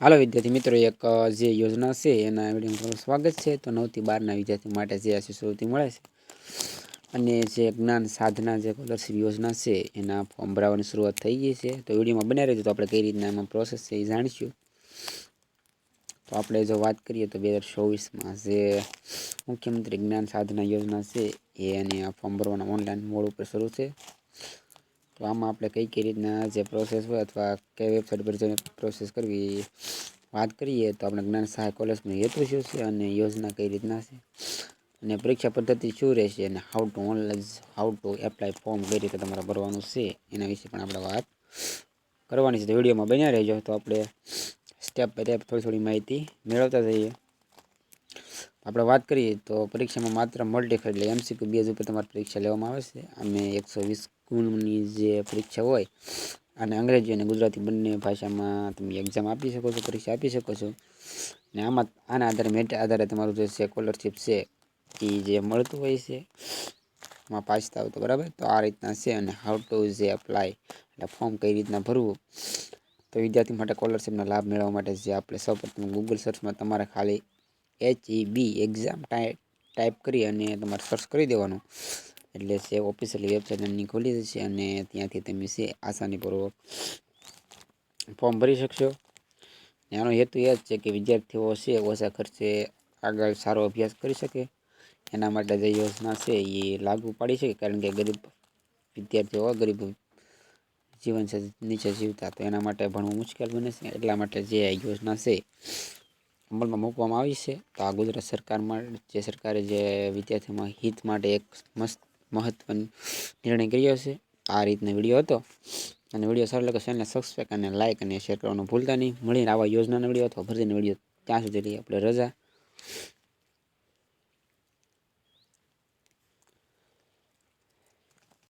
હાલો વિદ્યાર્થી મિત્રો, એક જે યોજના છે એના વિડીયોમાં સ્વાગત છે. તો નવથી બારના વિદ્યાર્થી માટે જે આ શિષ્યવૃત્તિ મળે છે અને જે જ્ઞાન સાધના જે કોલરશીપ યોજના છે એના ફોર્મ ભરાવાની શરૂઆત થઈ ગઈ છે. તો વિડીયોમાં બન્યા રહેજો. તો આપણે કઈ રીતના એમાં પ્રોસેસ છે એ જાણીશું. તો આપણે જો વાત કરીએ તો બે હજાર ચોવીસમાં જે મુખ્યમંત્રી જ્ઞાન સાધના યોજના છે એ અને આ ફોર્મ ભરવાના ઓનલાઈન મોડ ઉપર શરૂ છે. તો આમાં આપણે કઈ કઈ રીતના જે પ્રોસેસ હોય અથવા કઈ વેબસાઇટ પર જઈને પ્રોસેસ કરવી વાત કરીએ તો આપણે જ્ઞાન સહાય કોલેજનો હેતુ શું છે અને યોજના કઈ રીતના છે? અને પરીક્ષા પદ્ધતિ શું રહેશે અને how to online how to apply form કઈ રીતે તમારે ભરવાનું છે એના વિશે પણ આપણે વાત કરવાની છે. તો વિડીયોમાં બન્યા રહેજો. તો આપણે સ્ટેપ બાય સ્ટેપ થોડી થોડી માહિતી મેળવતા જઈએ. આપણે વાત કરીએ તો પરીક્ષામાં માત્ર મલ્ટીફર એટલે એમસીક્યુ બેઝ ઉપર તમારી પરીક્ષા લેવામાં આવે છે. અને એકસો વીસ ગુણની જે પરીક્ષા હોય, અને અંગ્રેજી અને ગુજરાતી બંને ભાષામાં તમે એક્ઝામ આપી શકો છો, પરીક્ષા આપી શકો છો. ને આમાં, આના આધારે મેટ આધારે તમારું જે છે સ્કોલરશીપ છે, એ જે મળતું હોય છે, એમાં પાસ થાવ તો બરાબર. તો આ રીતના છે અને હાઉ ટુ જે અપ્લાય એટલે ફોર્મ કઈ રીતના ભરવું, તો વિદ્યાર્થી માટે સ્કોલરશીપનો લાભ મેળવવા માટે જે આપણે સૌપ્રથમ ગૂગલ સર્ચમાં તમારે ખાલી H E B exam type કરી અને તમારે સર્ચ કરી દેવાનું. એટલે છે ઓફિશિયલી વેબસાઇટ એની ખોલી જશે અને ત્યાંથી તમે છે આસાનીપૂર્વક ફોર્મ ભરી શકશો. એનો હેતુ એ જ છે કે વિદ્યાર્થીઓ છે ઓછા ખર્ચે આગળ સારો અભ્યાસ કરી શકે. એના માટે જે યોજના છે એ લાગુ પાડી શકે કારણ કે ગરીબ વિદ્યાર્થીઓ ગરીબ જીવન નીચે જીવતા તો એના માટે ભણવું મુશ્કેલ બને છે. એટલા માટે જે યોજના છે અમલમાં મૂકવામાં આવી છે. તો આ ગુજરાત સરકારમાં જે સરકારે જે વિદ્યાર્થીઓમાં હિત માટે એક મસ્ત, મહત્વનો નિર્ણય કર્યો છે. આ રીતનો વીડિયો હતો. અને વીડિયો સારો લાગે ચેનલને સબસ્ક્રાઈબ અને લાઇક અને શેર કરવાનું ભૂલતા નહીં. મળીને આવા યોજનાનો વીડિયો અથવા ભરતીનો વીડિયો ત્યાં સુધી લઈએ આપણે રજા